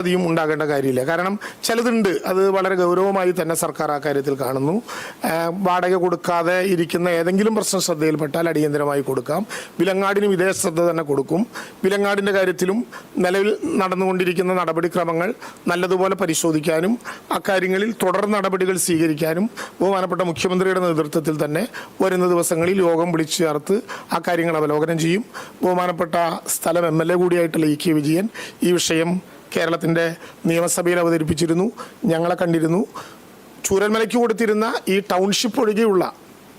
അധികം ഉണ്ടാകേണ്ട കാര്യമില്ല. കാരണം ചിലതുണ്ട്. അത് വളരെ ഗൗരവമായി തന്നെ സർക്കാർ ആ കാര്യത്തിൽ കാണുന്നു. വാടക കൊടുക്കാതെ ഇരിക്കുന്ന ഏതെങ്കിലും പ്രശ്നം ശ്രദ്ധയിൽപ്പെട്ടാൽ അടിയന്തരമായി കൊടുക്കാം. വിലങ്ങാടിനും ഇതേ ശ്രദ്ധ തന്നെ കൊടുക്കും. വിലങ്ങാടിന്റെ കാര്യത്തിലും നിലവിൽ നടന്നുകൊണ്ടിരിക്കുന്ന നടപടിക്രമങ്ങൾ നല്ലതുപോലെ പരിശോധിക്കാനും അക്കാര്യങ്ങളിൽ തുടർ നടപടികൾ സ്വീകരിക്കാനും ബഹുമാനപ്പെട്ട മുഖ്യമന്ത്രിയുടെ നേതൃത്വത്തിൽ തന്നെ വരുന്ന ദിവസങ്ങളിൽ യോഗം വിളിച്ചു ചേർത്ത് ആ കാര്യങ്ങൾ അവലോകനം ചെയ്യും. ബഹുമാനപ്പെട്ട സ്ഥലം എം എൽ എ കൂടിയായിട്ടുള്ള ഇ കെ വിജയൻ ഈ വിഷയം കേരളത്തിന്റെ നിയമസഭയിൽ അവതരിപ്പിച്ചിരുന്നു ഞങ്ങളെ കണ്ടിരുന്നു. ചൂരൽമലയ്ക്ക് കൊടുത്തിരുന്ന ഈ ടൗൺഷിപ്പ് ഒഴികെയുള്ള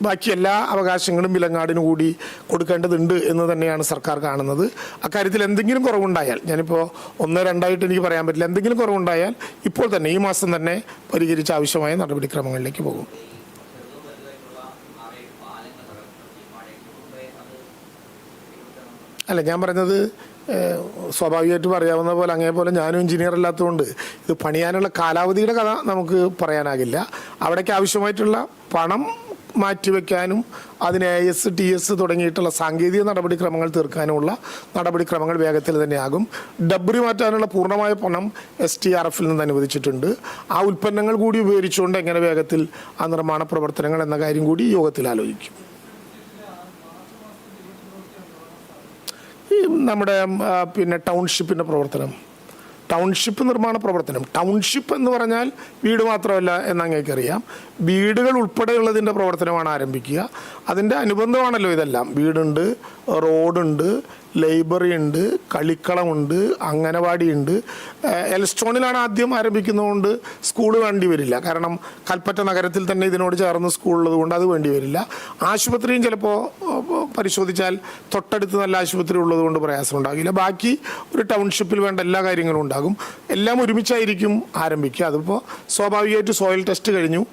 ബാക്കി എല്ലാ അവകാശങ്ങളും വിലങ്ങാടിന് കൂടി കൊടുക്കേണ്ടതുണ്ട് എന്ന് തന്നെയാണ് സർക്കാർ കാണുന്നത്. അക്കാര്യത്തിൽ എന്തെങ്കിലും കുറവുണ്ടായാൽ ഞാനിപ്പോൾ ഒന്ന് രണ്ടായിട്ട് എനിക്ക് പറയാൻ പറ്റില്ല എന്തെങ്കിലും കുറവുണ്ടായാൽ ഇപ്പോൾ തന്നെ ഈ മാസം തന്നെ പരിഹരിച്ച് ആവശ്യമായ നടപടിക്രമങ്ങളിലേക്ക് പോകും. അല്ല ഞാൻ പറഞ്ഞത് സ്വാഭാവികമായിട്ട് പറയാവുന്ന പോലെ അങ്ങേ പോലെ ഞാനും എഞ്ചിനീയർ അല്ലാത്തതുകൊണ്ട് ഇത് പണിയാനുള്ള കാലാവധിയുടെ കഥ നമുക്ക് പറയാനാകില്ല. അവിടേക്ക് ആവശ്യമായിട്ടുള്ള പണം മാറ്റിവെക്കാനും അതിന് എ എസ് ടി എസ് തുടങ്ങിയിട്ടുള്ള സാങ്കേതിക നടപടിക്രമങ്ങൾ തീർക്കാനുമുള്ള നടപടിക്രമങ്ങൾ വേഗത്തിൽ തന്നെയാകും. ഡബ്രി മാറ്റാനുള്ള പൂർണമായ പണം എസ് ടി ആർ എഫിൽ നിന്ന് അനുവദിച്ചിട്ടുണ്ട്. ആ ഉൽപ്പന്നങ്ങൾ കൂടി ഉപയോഗിച്ചുകൊണ്ട് എങ്ങനെ വേഗത്തിൽ ആ നിർമ്മാണ പ്രവർത്തനങ്ങൾ എന്ന കാര്യം കൂടി യോഗത്തിൽ ആലോചിക്കും. ഈ നമ്മുടെ പിന്നെ ടൗൺഷിപ്പിന്റെ പ്രവർത്തനം. ടൗൺഷിപ്പ് നിർമ്മാണ പ്രവർത്തനം. ടൗൺഷിപ്പ് എന്ന് പറഞ്ഞാൽ വീട് മാത്രമല്ല എന്ന് അങ്ങേക്കറിയാം വീടുകൾ ഉൾപ്പെടെയുള്ളതിന്റെ പ്രവർത്തനമാണ് ആരംഭിക്കുക. അതിന്റെ അനുബന്ധമാണല്ലോ ഇതെല്ലാം. വീടുണ്ട് റോഡുണ്ട് ലൈബ്രറി ഉണ്ട് കളിക്കളമുണ്ട് അംഗനവാടിയുണ്ട്. എൽസ്റ്റോണിലാണ് ആദ്യം ആരംഭിക്കുന്നതുകൊണ്ട് സ്കൂൾ വേണ്ടി വരില്ല. കാരണം കൽപ്പറ്റ നഗരത്തിൽ തന്നെ ഇതിനോട് ചേർന്ന് സ്കൂൾ ഉള്ളത് കൊണ്ട് അത് വേണ്ടി വരില്ല. ആശുപത്രിയും ചിലപ്പോൾ പരിശോധിച്ചാൽ തൊട്ടടുത്ത് നല്ല ആശുപത്രി ഉള്ളത് കൊണ്ട് പ്രയാസം ഉണ്ടാകില്ല. ബാക്കി ഒരു ടൗൺഷിപ്പിൽ വേണ്ട എല്ലാ കാര്യങ്ങളും ഉണ്ടാകും. എല്ലാം ഒരുമിച്ചായിരിക്കും ആരംഭിക്കുക. അതിപ്പോൾ സ്വാഭാവികമായിട്ട് സോയിൽ ടെസ്റ്റ് കഴിഞ്ഞു.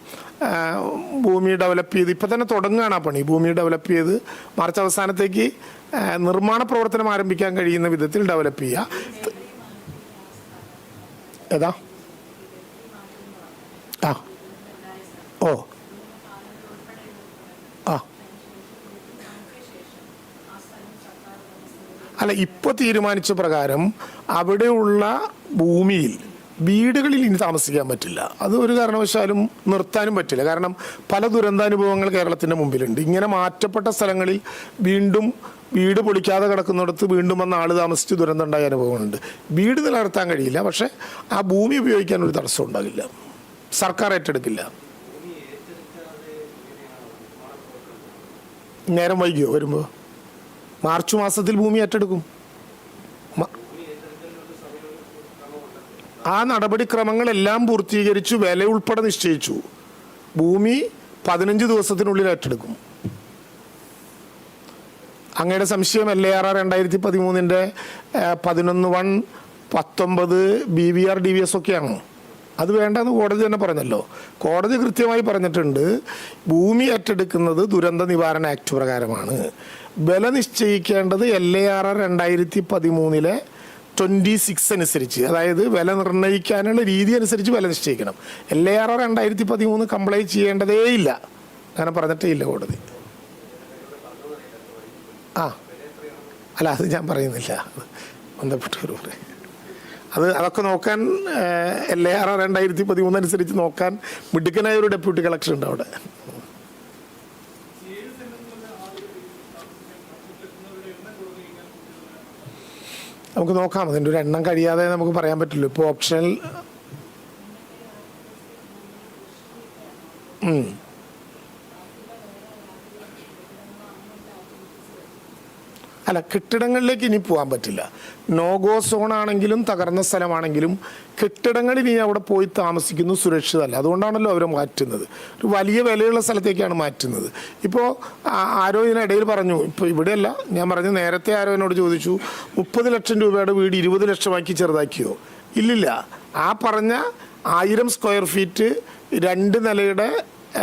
ഭൂമി ഡെവലപ്പ് ചെയ്ത് ഇപ്പം തന്നെ തുടങ്ങുകയാണ് ആ പണി. ഭൂമി ഡെവലപ്പ് ചെയ്ത് മാർച്ച് അവസാനത്തേക്ക് നിർമ്മാണ പ്രവർത്തനം ആരംഭിക്കാൻ കഴിയുന്ന വിധത്തിൽ ഡെവലപ്പ് ചെയ്യുക. ഏതാ? ആ. ഓ. അല്ല ഇപ്പോൾ തീരുമാനിച്ച പ്രകാരം അവിടെയുള്ള ഭൂമിയിൽ വീടുകളിൽ ഇനി താമസിക്കാൻ പറ്റില്ല. അത് ഒരു കാരണവശാലും നിർത്താനും പറ്റില്ല. കാരണം പല ദുരന്താനുഭവങ്ങൾ കേരളത്തിന്റെ മുമ്പിലുണ്ട്. ഇങ്ങനെ മാറ്റപ്പെട്ട സ്ഥലങ്ങളിൽ വീണ്ടും വീട് പൊളിക്കാതെ കിടക്കുന്നിടത്ത് വീണ്ടും വന്ന ആൾ താമസിച്ച് ദുരന്തം ഉണ്ടായ അനുഭവമുണ്ട് വീട് നിലനിർത്താൻ കഴിയില്ല. പക്ഷേ ആ ഭൂമി ഉപയോഗിക്കാൻ ഒരു തടസ്സം ഉണ്ടാകില്ല. സർക്കാർ ഏറ്റെടുക്കില്ല. നേരം വൈകിയോ വരുമ്പോൾ മാർച്ച് മാസത്തിൽ ഭൂമി ഏറ്റെടുക്കും. ആ നടപടിക്രമങ്ങളെല്ലാം പൂർത്തീകരിച്ചു വില ഉൾപ്പെടെ നിശ്ചയിച്ചു. ഭൂമി പതിനഞ്ച് ദിവസത്തിനുള്ളിൽ ഏറ്റെടുക്കും. അങ്ങയുടെ സംശയം എൽ എ ആർ ആർ രണ്ടായിരത്തി പതിമൂന്നിന്റെ പതിനൊന്ന് വൺ പത്തൊമ്പത് B V R D V S ഒക്കെയാണോ. അത് വേണ്ടെന്ന് കോടതി തന്നെ പറഞ്ഞല്ലോ. കോടതി കൃത്യമായി പറഞ്ഞിട്ടുണ്ട് ഭൂമി ഏറ്റെടുക്കുന്നത് ദുരന്ത നിവാരണ ആക്ട് പ്രകാരമാണ്. ബല നിശ്ചയിക്കേണ്ടത് എൽ എ ആർ ആർ രണ്ടായിരത്തി പതിമൂന്നിലെ ട്വന്റി സിക്സ് അനുസരിച്ച് അതായത് വില നിർണയിക്കാനുള്ള രീതി അനുസരിച്ച് വില നിശ്ചയിക്കണം. എൽ എ ആർ ആർ രണ്ടായിരത്തി പതിമൂന്ന് കംപ്ലൈ ചെയ്യേണ്ടതേ ഇല്ല. അങ്ങനെ പറഞ്ഞിട്ടേ ഇല്ല കോടതി. ആ. അല്ല അത് ഞാൻ പറയുന്നില്ല. ബന്ധപ്പെട്ടവർ പറയും അത് അതൊക്കെ നോക്കാൻ എൽ എ ആർ രണ്ടായിരത്തി പതിമൂന്ന് അനുസരിച്ച് നോക്കാൻ മിടുക്കനായ ഒരു ഡെപ്യൂട്ടി കളക്ടർ ഉണ്ട് അവിടെ. നമുക്ക് നോക്കാം അതിന്റെ ഒരു എണ്ണം കഴിയാതെ നമുക്ക് പറയാൻ പറ്റില്ല. ഇപ്പോൾ ഓപ്ഷണൽ കെട്ടിടങ്ങളിലേക്ക് ഇനി പോകാൻ പറ്റില്ല. നോഗോ സോൺ ആണെങ്കിലും തകർന്ന സ്ഥലമാണെങ്കിലും കെട്ടിടങ്ങളിൽ ഇനി അവിടെ പോയി താമസിക്കുന്നു സുരക്ഷിതമല്ല അതുകൊണ്ടാണല്ലോ അവരെ മാറ്റുന്നത്. ഒരു വലിയ വിലയുള്ള സ്ഥലത്തേക്കാണ് മാറ്റുന്നത്. ഇപ്പോൾ ആരോ ഇതിനിടയിൽ പറഞ്ഞു ഇപ്പോൾ ഇവിടെയല്ല ഞാൻ പറഞ്ഞു നേരത്തെ ആരോ എന്നോട് ചോദിച്ചു മുപ്പത് ലക്ഷം രൂപയുടെ വീട് ഇരുപത് ലക്ഷമാക്കി ചെറുതാക്കിയോ? ഇല്ലില്ല. ആ പറഞ്ഞ ആയിരം സ്ക്വയർ ഫീറ്റ് രണ്ട് നിലയുടെ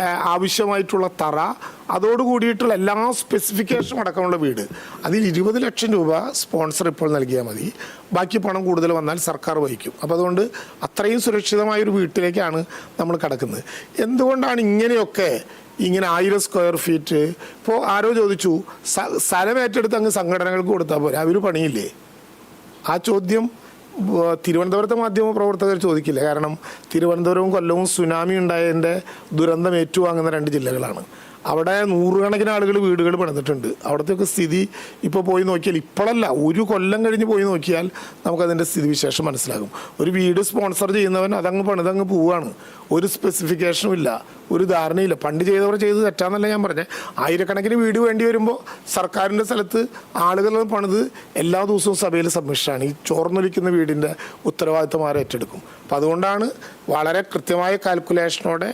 ആവശ്യമായിട്ടുള്ള തറ അതോട് കൂടിയിട്ടുള്ള എല്ലാ സ്പെസിഫിക്കേഷനും അടക്കമുള്ള വീട്. അതിൽ ഇരുപത് ലക്ഷം രൂപ സ്പോൺസർ ഇപ്പോൾ നൽകിയാൽ മതി. ബാക്കി പണം കൂടുതൽ വന്നാൽ സർക്കാർ വഹിക്കും. അപ്പോൾ അതുകൊണ്ട് അത്രയും സുരക്ഷിതമായ ഒരു വീട്ടിലേക്കാണ് നമ്മൾ കിടക്കുന്നത്. എന്തുകൊണ്ടാണ് ഇങ്ങനെയൊക്കെ ഇങ്ങനെ ആയിരം സ്ക്വയർ ഫീറ്റ് ഇപ്പോൾ ആരോ ചോദിച്ചു "സ- സ്ഥലം ഏറ്റെടുത്ത് അങ്ങ് സംഘടനകൾക്ക് കൊടുത്താൽ പോരെ? അവർ പണിയില്ലേ? ആ ചോദ്യം തിരുവനന്തപുരത്തെ മാധ്യമ പ്രവർത്തകർ ചോദിക്കില്ല. കാരണം തിരുവനന്തപുരവും കൊല്ലവും സുനാമി ഉണ്ടായതിന്റെ ദുരന്തം ഏറ്റുവാങ്ങുന്ന രണ്ട് ജില്ലകളാണ്. അവിടെ നൂറുകണക്കിന് ആളുകൾ വീടുകൾ പണിതിട്ടുണ്ട്. അവിടത്തെയൊക്കെ സ്ഥിതി ഇപ്പോൾ പോയി നോക്കിയാൽ ഇപ്പോഴല്ല ഒരു കൊല്ലം കഴിഞ്ഞ് പോയി നോക്കിയാൽ നമുക്കതിന്റെ സ്ഥിതി വിശേഷം മനസ്സിലാകും. ഒരു വീട് സ്പോൺസർ ചെയ്യുന്നവൻ അതങ്ങ് പണിതങ്ങ് പോവുകയാണ് ഒരു സ്പെസിഫിക്കേഷനും ഇല്ല. ഒരു ധാരണയില്ല. പണ്ട് ചെയ്തവർ ചെയ്ത് തെറ്റാന്നല്ല ഞാൻ പറഞ്ഞത് ആയിരക്കണക്കിന് വീട് വേണ്ടി വരുമ്പോൾ സർക്കാരിന്റെ സ്ഥലത്ത് ആളുകൾ പണിത് എല്ലാ ദിവസവും സഭയിൽ സബ്മിഷനാണ്. ഈ ചോർന്നൊലിക്കുന്ന വീടിന്റെ ഉത്തരവാദിത്തം ആരും ഏറ്റെടുക്കും? അപ്പം അതുകൊണ്ടാണ് വളരെ കൃത്യമായ കാൽക്കുലേഷനോടെ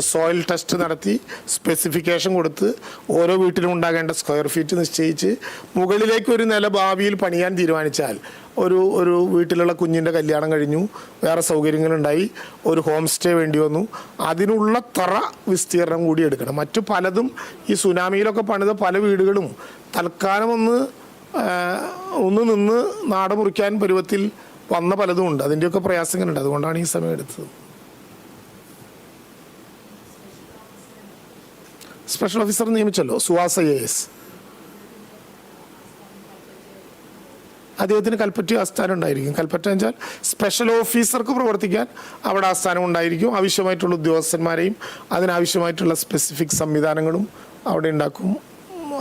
സോയിൽ ടെസ്റ്റ് നടത്തി സ്പെസിഫിക്കേഷൻ കൊടുത്ത് ഓരോ വീട്ടിലും ഉണ്ടാകേണ്ട സ്ക്വയർ ഫീറ്റ് നിശ്ചയിച്ച് മുകളിലേക്ക് ഒരു നില ഭാവിയിൽ പണിയാൻ തീരുമാനിച്ചാൽ ഒരു ഒരു വീട്ടിലുള്ള കുഞ്ഞിന്റെ കല്യാണം കഴിഞ്ഞു. വേറെ സൗകര്യങ്ങളുണ്ടായി. ഒരു ഹോം സ്റ്റേ വേണ്ടി വന്നു. അതിനുള്ള തറ വിസ്തീർണം കൂടി എടുക്കണം. മറ്റു പലതും ഈ സുനാമിയിലൊക്കെ പണിത പല വീടുകളും തൽക്കാലം ഒന്ന് ഒന്ന് നിന്ന് നാട് മുറിക്കാൻ പരുവത്തിൽ വന്ന പലതും ഉണ്ട്. അതിന്റെയൊക്കെ പ്രയാസങ്ങളുണ്ട്. അതുകൊണ്ടാണ് ഈ സമയം എടുത്തത്. സ്പെഷ്യൽ ഓഫീസർ നിയമിച്ചല്ലോ? സുഹാസ് ഐ എസ് അദ്ദേഹത്തിന് കൽപ്പറ്റ ആസ്ഥാനം ഉണ്ടായിരിക്കും. കൽപ്പറ്റ വെച്ചാൽ സ്പെഷ്യൽ ഓഫീസർക്ക് പ്രവർത്തിക്കാൻ അവിടെ ആസ്ഥാനം ഉണ്ടായിരിക്കും. ആവശ്യമായിട്ടുള്ള ഉദ്യോഗസ്ഥന്മാരെയും അതിനാവശ്യമായിട്ടുള്ള സ്പെസിഫിക് സംവിധാനങ്ങളും അവിടെ ഉണ്ടാക്കും.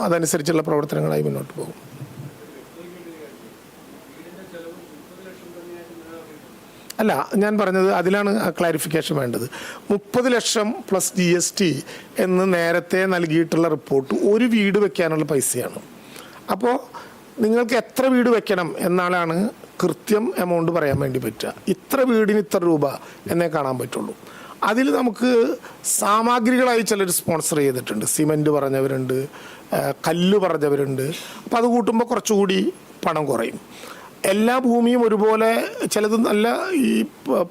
അതനുസരിച്ചുള്ള പ്രവർത്തനങ്ങളായി മുന്നോട്ട് പോകും. അല്ല ഞാൻ പറഞ്ഞത് അതിലാണ് ക്ലാരിഫിക്കേഷൻ വേണ്ടത്. മുപ്പത് ലക്ഷം പ്ലസ് ജി എസ് ടി എന്ന് നേരത്തെ നൽകിയിട്ടുള്ള റിപ്പോർട്ട് ഒരു വീട് വെക്കാനുള്ള പൈസയാണ്. അപ്പോൾ നിങ്ങൾക്ക് എത്ര വീട് വെക്കണം എന്നാലാണ് കൃത്യം എമൗണ്ട് പറയാൻ വേണ്ടി പറ്റുക. ഇത്ര വീടിന് ഇത്ര രൂപ എന്നേ കാണാൻ പറ്റുള്ളൂ. അതിൽ നമുക്ക് സാമഗ്രികളായി ചിലർ സ്പോൺസർ ചെയ്തിട്ടുണ്ട്. സിമന്റ് പറഞ്ഞവരുണ്ട് കല്ല് പറഞ്ഞവരുണ്ട്. അപ്പോൾ അത് കൂട്ടുമ്പോൾ കുറച്ചുകൂടി പണം കുറയും. എല്ലാ ഭൂമിയും ഒരുപോലെ ചിലത് നല്ല ഈ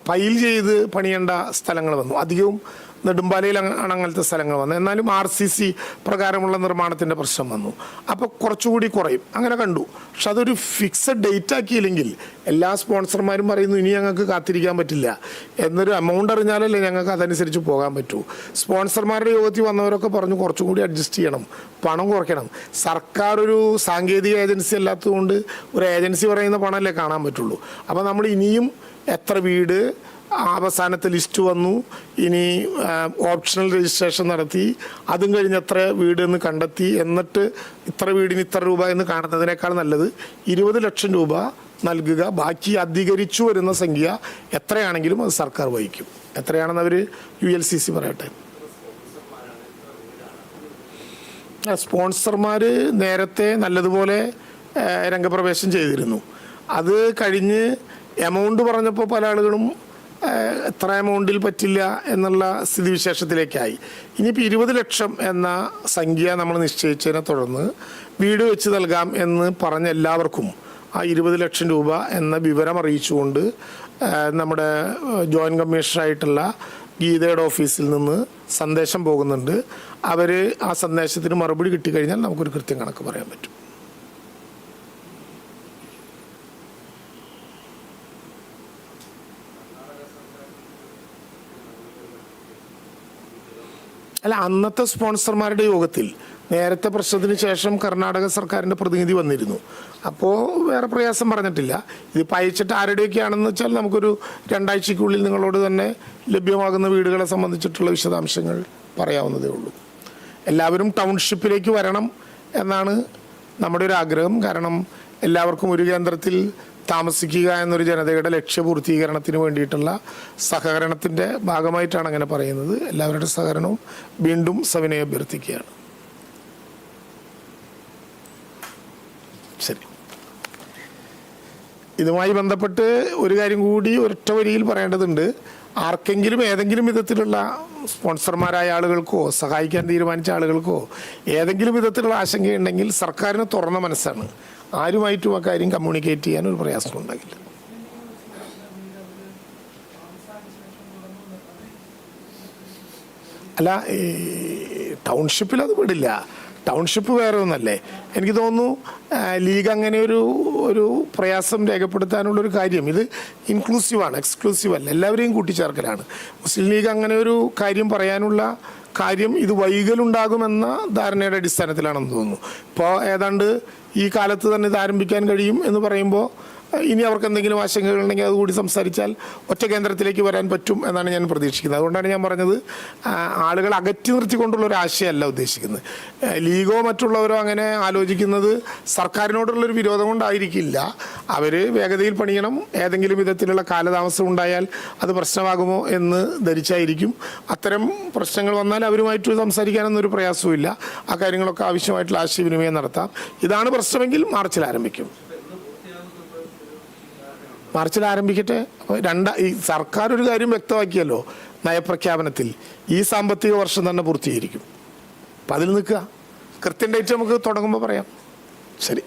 പൈൽ ചെയ്ത് പണിയേണ്ട സ്ഥലങ്ങൾ വന്നു. അധികവും നെടുമ്പാലയിൽ ആണ് അങ്ങനത്തെ സ്ഥലങ്ങൾ വന്നു എന്നാലും ആർ സി സി പ്രകാരമുള്ള നിർമ്മാണത്തിന്റെ പ്രശ്നം വന്നു. അപ്പോൾ കുറച്ചുകൂടി കുറയും. അങ്ങനെ കണ്ടു. പക്ഷെ അതൊരു ഫിക്സഡ് ഡേറ്റ് ആക്കിയില്ലെങ്കിൽ എല്ലാ സ്പോൺസർമാരും പറയുന്നു ഇനി ഞങ്ങൾക്ക് കാത്തിരിക്കാൻ പറ്റില്ല. എന്നൊരു എമൗണ്ട് അറിഞ്ഞാലല്ലേ ഞങ്ങൾക്ക് അതനുസരിച്ച് പോകാൻ പറ്റൂ. സ്പോൺസർമാരുടെ യോഗത്തിൽ വന്നവരൊക്കെ പറഞ്ഞു കുറച്ചും കൂടി അഡ്ജസ്റ്റ് ചെയ്യണം. പണം കുറയ്ക്കണം. സർക്കാർ ഒരു സാങ്കേതിക ഏജൻസി അല്ലാത്തതുകൊണ്ട് ഒരു ഏജൻസി പറയുന്ന പണമല്ലേ കാണാൻ പറ്റുള്ളൂ. അപ്പോൾ നമ്മൾ ഇനിയും എത്ര വീട് അവസാനത്തെ ലിസ്റ്റ് വന്നു. ഇനി ഓപ്ഷണൽ രജിസ്ട്രേഷൻ നടത്തി. അതും കഴിഞ്ഞ് എത്ര വീട് എന്ന് കണ്ടെത്തി. എന്നിട്ട് ഇത്ര വീടിന് ഇത്ര രൂപ എന്ന് കാണുന്നതിനേക്കാൾ നല്ലത് ഇരുപത് ലക്ഷം രൂപ നൽകുക. ബാക്കി അധികരിച്ചു വരുന്ന സംഖ്യ എത്രയാണെങ്കിലും അത് സർക്കാർ വഹിക്കും. എത്രയാണെന്ന് അവർ യു എൽ സി സി പറയട്ടെ സ്പോൺസർമാർ നേരത്തെ നല്ലതുപോലെ രംഗപ്രവേശം ചെയ്തിരുന്നു. അത് കഴിഞ്ഞ് എമൗണ്ട് പറഞ്ഞപ്പോൾ പല ആളുകളും എത്ര എമൗണ്ടിൽ പറ്റില്ല എന്നുള്ള സ്ഥിതിവിശേഷത്തിലേക്കായി. ഇനിയിപ്പോൾ ഇരുപത് ലക്ഷം എന്ന സംഖ്യ നമ്മൾ നിശ്ചയിച്ചതിനെ തുടർന്ന് വീട് വെച്ച് നൽകാം എന്ന് പറഞ്ഞ എല്ലാവർക്കും ആ ഇരുപത് ലക്ഷം രൂപ എന്ന വിവരം അറിയിച്ചുകൊണ്ട് നമ്മുടെ ജോയിന്റ് കമ്മീഷണറായിട്ടുള്ള ഗീതയുടെ ഓഫീസിൽ നിന്ന് സന്ദേശം പോകുന്നുണ്ട്. അവർ ആ സന്ദേശത്തിന് മറുപടി കിട്ടിക്കഴിഞ്ഞാൽ നമുക്കൊരു കൃത്യം കണക്ക് പറയാൻ പറ്റും. അല്ല അന്നത്തെ സ്പോൺസർമാരുടെ യോഗത്തിൽ നേരത്തെ പ്രശ്നത്തിന് ശേഷം കർണാടക സർക്കാരിന്റെ പ്രതിനിധി വന്നിരുന്നു. അപ്പോൾ വേറെ പ്രയാസം പറഞ്ഞിട്ടില്ല. ഇത് അയച്ചിട്ട് ആരുടെയൊക്കെയാണെന്ന് വെച്ചാൽ നമുക്കൊരു രണ്ടാഴ്ചയ്ക്കുള്ളിൽ നിങ്ങളോട് തന്നെ ലഭ്യമാകുന്ന വീടുകളെ സംബന്ധിച്ചിട്ടുള്ള വിശദാംശങ്ങൾ പറയാവുന്നതേ ഉള്ളൂ. എല്ലാവരും ടൗൺഷിപ്പിലേക്ക് വരണം എന്നാണ് നമ്മുടെ ഒരു ആഗ്രഹം. കാരണം എല്ലാവർക്കും ഒരു കേന്ദ്രത്തിൽ താമസിക്കുക എന്നൊരു ജനതയുടെ ലക്ഷ്യപൂർത്തീകരണത്തിന് വേണ്ടിയിട്ടുള്ള സഹകരണത്തിന്റെ ഭാഗമായിട്ടാണ് അങ്ങനെ പറയുന്നത്. എല്ലാവരുടെ സഹകരണവും വീണ്ടും സവിനയ അഭ്യർത്ഥിക്കുകയാണ്. ശരി. ഇതുമായി ബന്ധപ്പെട്ട് ഒരു കാര്യം കൂടി ഒരൊറ്റ വരിയിൽ പറയേണ്ടതുണ്ട്. ആർക്കെങ്കിലും ഏതെങ്കിലും വിധത്തിലുള്ള സ്പോൺസർമാരായ ആളുകൾക്കോ സഹായിക്കാൻ തീരുമാനിച്ച ആളുകൾക്കോ ഏതെങ്കിലും വിധത്തിലുള്ള ആശങ്കയുണ്ടെങ്കിൽ സർക്കാരിന് തുറന്ന മനസ്സാണ്. ആരുമായിട്ടും കാര്യം കമ്മ്യൂണിക്കേറ്റ് ചെയ്യാൻ ഒരു പ്രയാസം ഉണ്ടാകില്ല. അല്ല ടൗൺഷിപ്പിൽ അത് വിടില്ല ടൗൺഷിപ്പ് വേറെ ഒന്നല്ലേ. എനിക്ക് തോന്നുന്നു ലീഗ് അങ്ങനെ ഒരു ഒരു പ്രയാസം രേഖപ്പെടുത്താനുള്ള ഒരു കാര്യം. ഇത് ഇൻക്ലൂസീവാണ് എക്സ്ക്ലൂസീവ് അല്ല. എല്ലാവരെയും കൂട്ടിച്ചേർക്കലാണ്. മുസ്ലിം ലീഗ് അങ്ങനെ ഒരു കാര്യം പറയാനുള്ള കാര്യം ഇത് വൈകലുണ്ടാകുമെന്ന ധാരണയുടെ അടിസ്ഥാനത്തിലാണെന്ന് തോന്നുന്നു. ഇപ്പോൾ ഏതാണ്ട് ഈ കാലത്ത് തന്നെ ഇത് ആരംഭിക്കാൻ കഴിയും എന്ന് പറയുമ്പോൾ ഇനി അവർക്ക് എന്തെങ്കിലും ആശങ്കകൾ ഉണ്ടെങ്കിൽ അതുകൂടി സംസാരിച്ചാൽ ഒറ്റ കേന്ദ്രത്തിലേക്ക് വരാൻ പറ്റും എന്നാണ് ഞാൻ പ്രതീക്ഷിക്കുന്നത്. അതുകൊണ്ടാണ് ഞാൻ പറഞ്ഞത് ആളുകൾ അകറ്റി നിർത്തിക്കൊണ്ടുള്ള ഒരു ആശയമല്ല ഉദ്ദേശിക്കുന്നത്. ലീഗോ മറ്റുള്ളവരോ അങ്ങനെ ആലോചിക്കുന്നത് സർക്കാരിനോടുള്ളൊരു വിരോധം കൊണ്ടായിരിക്കില്ല. അവർ വേഗതയിൽ പണിയണം. ഏതെങ്കിലും വിധത്തിലുള്ള കാലതാമസം ഉണ്ടായാൽ അത് പ്രശ്നമാകുമോ എന്ന് ധരിച്ചായിരിക്കും. അത്തരം പ്രശ്നങ്ങൾ വന്നാൽ അവരുമായിട്ട് സംസാരിക്കാനൊന്നും ഒരു പ്രയാസവുമില്ല. ആ കാര്യങ്ങളൊക്കെ ആവശ്യമായിട്ടുള്ള ആശയവിനിമയം നടത്താം. ഇതാണ് പ്രശ്നമെങ്കിൽ മാർച്ചിൽ ആരംഭിക്കും. മാർച്ചിൽ ആരംഭിക്കട്ടെ രണ്ട ഈ സർക്കാർ ഒരു കാര്യം വ്യക്തമാക്കിയല്ലോ നയപ്രഖ്യാപനത്തിൽ. ഈ സാമ്പത്തിക വർഷം തന്നെ പൂർത്തീകരിക്കും. അപ്പം അതിൽ നിൽക്കുക. കൃത്യം ഡേറ്റ് നമുക്ക് തുടങ്ങുമ്പോൾ പറയാം. ശരി.